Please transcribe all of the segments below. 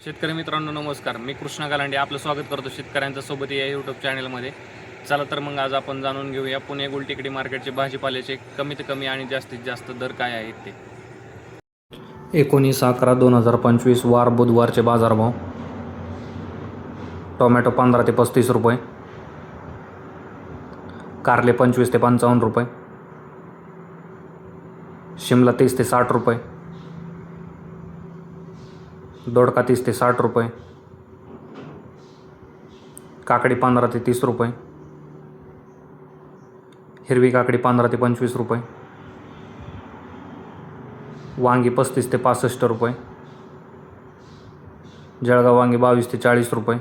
शेतकरी मित्रांनो नमस्कार. मी कृष्णा गालांडे आपलं स्वागत करतो शेतकऱ्यांच्या सोबत या यूट्यूब चॅनलमध्ये चला तर मग आज आपण जाणून घेऊया पुणे गुलटिकडी मार्केटचे भाजीपाल्याचे कमीत कमी आणि जास्तीत जास्त दर काय आहेत ते. एकोणीस अकरा दोन हजार पंचवीस वार बुधवारचे बाजारभाव. टोमॅटो पंधरा ते पस्तीस रुपये. कारले पंचवीस ते पंचावन्न रुपये. शिमला तीस ते साठ रुपये. दोडका तीस ते साठ रुपये. काकडी पंधरा ते तीस रुपये. हिरवी काकडी पंधरा ते पंचवीस रुपये. वांगी पस्तीस ते पासष्ट रुपये. जळगाव वांगी बावीस ते चाळीस रुपये.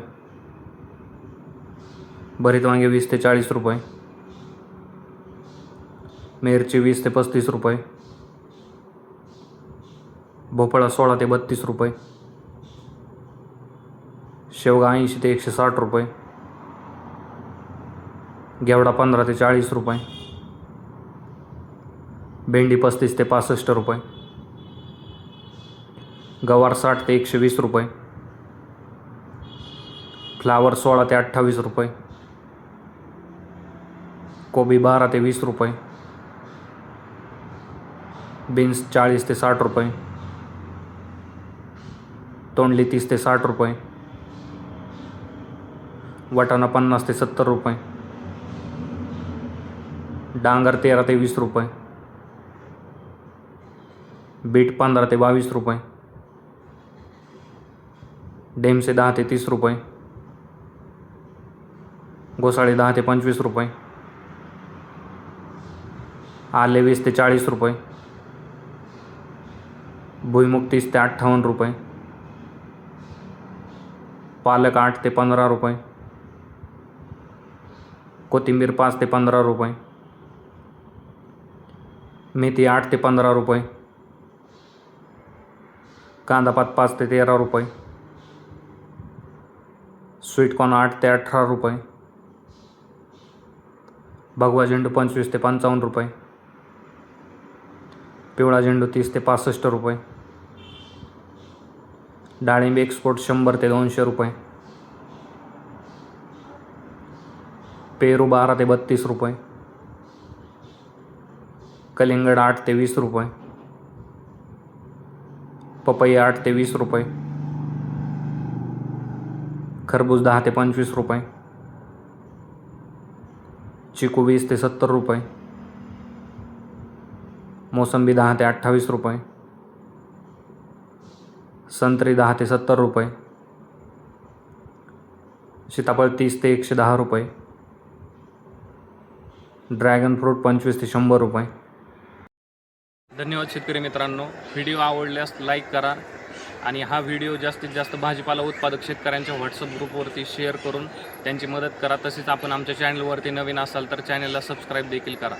भरीत वांगे वीस ते चाळीस रुपये. मिरची वीस ते पस्तीस रुपये. भोपळा सोळा ते बत्तीस रुपये. शेवगा ऐंशी ते एकशे साठ रुपये. घेवडा पंधरा ते चाळीस रुपये. भेंडी पस्तीस ते पासष्ट रुपये. गवार साठ ते एकशे वीस रुपये. फ्लावर सोळा ते अठ्ठावीस रुपये. कोबी बारा ते वीस रुपये. बीन्स चाळीस ते साठ रुपये. तोंडली तीस ते साठ रुपये. वाटाणा पन्नास ते सत्तर रुपये. डांगर तेरा ते वीस रुपये. बीट पंधरा ते बावीस रुपये. डेमसे दहा ते तीस रुपये. घोसाळे दहा ते पंचवीस रुपये. आले वीस ते चाळीस रुपये. भुईमुग तीस ते अठ्ठावन्न रुपये. पालक आठ ते पंधरा रुपये. कोथिंबीर पाच ते पंधरा रुपये. मेथी आठ ते पंधरा रुपये. कांदापात पाच ते तेरा रुपये. स्वीटकॉर्न आठ ते अठरा रुपये. भगवा झेंडू पंचवीस ते पंचावन्न रुपये. पिवळा झेंडू तीस ते पासष्ट रुपये. डाळिंब एक्सपोर्ट शंभर ते दोनशे रुपये. पेरू बारा ते बत्तीस रुपये. कलिंगड आठ ते वीस रुपये. पपई आठ ते वीस रुपये. खरबूज दहा ते पंचवीस रुपये. चिकू वीस ते सत्तर रुपये. मोसंबी दहा ते अठ्ठावीस रुपये. संत्री दहा ते सत्तर रुपये. सीताफळ तीस ते एकशे दहा रुपये. ड्रॅगन फ्रूट पंचवीस ते शंभर रुपये. धन्यवाद शेतकरी मित्रांनो. व्हिडिओ आवडल्यास लाईक करा आणि हा व्हिडिओ जास्तीत जास्त भाजीपाला उत्पादक शेतकऱ्यांच्या व्हॉट्सअप ग्रुपवरती शेअर करून त्यांची मदत करा. तसेच आपण आमच्या चॅनलवरती नवीन असाल तर चॅनलला सबस्क्राईब देखील करा.